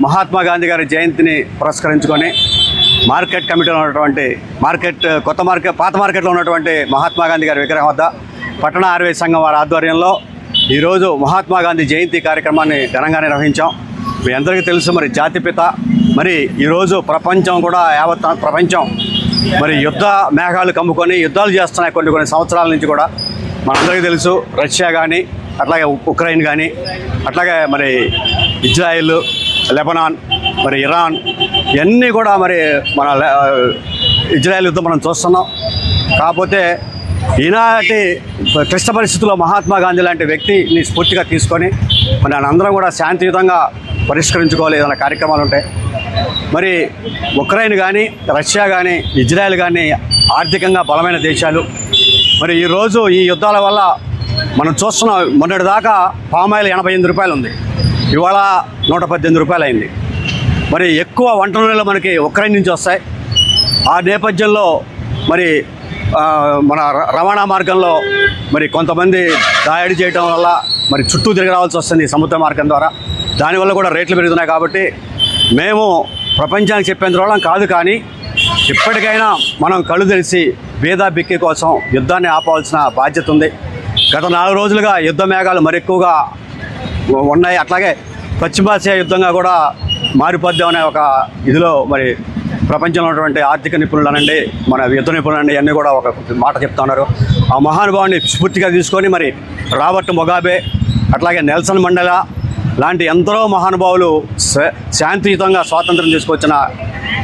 మహాత్మా గాంధీ గారి జయంతిని పురస్కరించుకొని మార్కెట్ కమిటీలో ఉన్నటువంటి మార్కెట్ కొత్త మార్కెట్ పాత మార్కెట్లో ఉన్నటువంటి మహాత్మా గాంధీ గారి విగ్రహం వద్ద పట్టణ ఆర్వే సంఘం వారి ఆధ్వర్యంలో ఈరోజు మహాత్మా గాంధీ జయంతి కార్యక్రమాన్ని ఘనంగా నిర్వహించాం. మీ అందరికీ తెలుసు మరి జాతిపిత మరి ఈరోజు ప్రపంచం కూడా యావత్ ప్రపంచం మరి యుద్ధ మేఘాలు కమ్ముకొని యుద్ధాలు చేస్తున్నాయి కొన్ని కొన్ని సంవత్సరాల నుంచి కూడా. మనందరికీ తెలుసు రష్యా కానీ అట్లాగే ఉక్రెయిన్ కానీ అట్లాగే మరి ఇజ్రాయిల్ లెబనాన్ మరి ఇరాన్ ఇవన్నీ కూడా మరి మన ఇజ్రాయెల్ యుద్ధం మనం చూస్తున్నాం. కాకపోతే ఈనాటి క్లిష్ట పరిస్థితుల్లో మహాత్మా గాంధీ లాంటి వ్యక్తిని స్ఫూర్తిగా తీసుకొని మరి అందరం కూడా శాంతియుతంగా పరిష్కరించుకోవాలి ఏదైనా కార్యక్రమాలు ఉంటాయి మరి ఉక్రెయిన్ కానీ రష్యా కానీ ఇజ్రాయెల్ కానీ ఆర్థికంగా బలమైన దేశాలు. మరి ఈరోజు ఈ యుద్ధాల వల్ల మనం చూస్తున్నాం మొన్నటి దాకా పామాయిల్ ఎనభై ఎనిమిది రూపాయలు ఉంది. ఇవాళ నూట పద్దెనిమిది రూపాయలు అయింది. మరి ఎక్కువ వంట నూనెలు మనకి ఉక్రెయిన్ నుంచి వస్తాయి. ఆ నేపథ్యంలో మరి మన ర- రవాణా మార్గంలో మరి కొంతమంది దాడి చేయటం వల్ల మరి చుట్టూ తిరిగి రావాల్సి వస్తుంది సముద్ర మార్గం ద్వారా. దానివల్ల కూడా రేట్లు పెరుగుతున్నాయి కాబట్టి మేము ప్రపంచానికి చెప్పేంత వాళ్ళం కాదు కానీ ఇప్పటికైనా మనం కళ్ళు తెలిసి భేదా బిక్కి కోసం యుద్ధాన్ని ఆపవలసిన బాధ్యత ఉంది. గత నాలుగు రోజులుగా యుద్ధ మేఘాలు మరి ఎక్కువగా ఉన్నాయి. అట్లాగే పశ్చిమాసియా యుద్ధంగా కూడా మారిపోద్దాం అనే ఒక ఇదిలో మరి ప్రపంచంలో ఉన్నటువంటి ఆర్థిక నిపుణులు అనండి మన యుద్ధ నిపుణులు అనండి అన్నీ కూడా ఒక మాట చెప్తా ఉన్నారు. ఆ మహానుభావుని స్ఫూర్తిగా తీసుకొని మరి రాబర్ట్ మొగాబే అట్లాగే నెల్సన్ మండల లాంటి ఎందరో మహానుభావులు శా- శాంతియుతంగా స్వాతంత్రం తీసుకొచ్చిన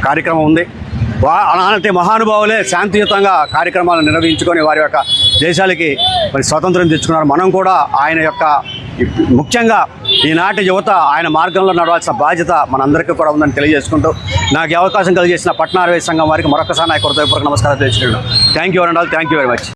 కార్యక్రమం ఉంది. వా అలాంటి మహానుభావులే శాంతియుతంగా కార్యక్రమాలు నిర్వహించుకొని వారి యొక్క దేశాలకి మరి స్వాతంత్రం తెచ్చుకున్నారు. మనం కూడా ఆయన యొక్క ముఖ్యంగా ఈనాటి యువత ఆయన మార్గంలో నడవాల్సిన బాధ్యత మనందరికీ కూడా ఉందని తెలియజేసుకుంటూ నాకు అవకాశం కలిగేసిన పట్నారవే సంఘం వారికి మరొకసారి నా యొక్క హృదయపూర్వక నమస్కారం తెలుసుకుంటాను thank you and all thank you very much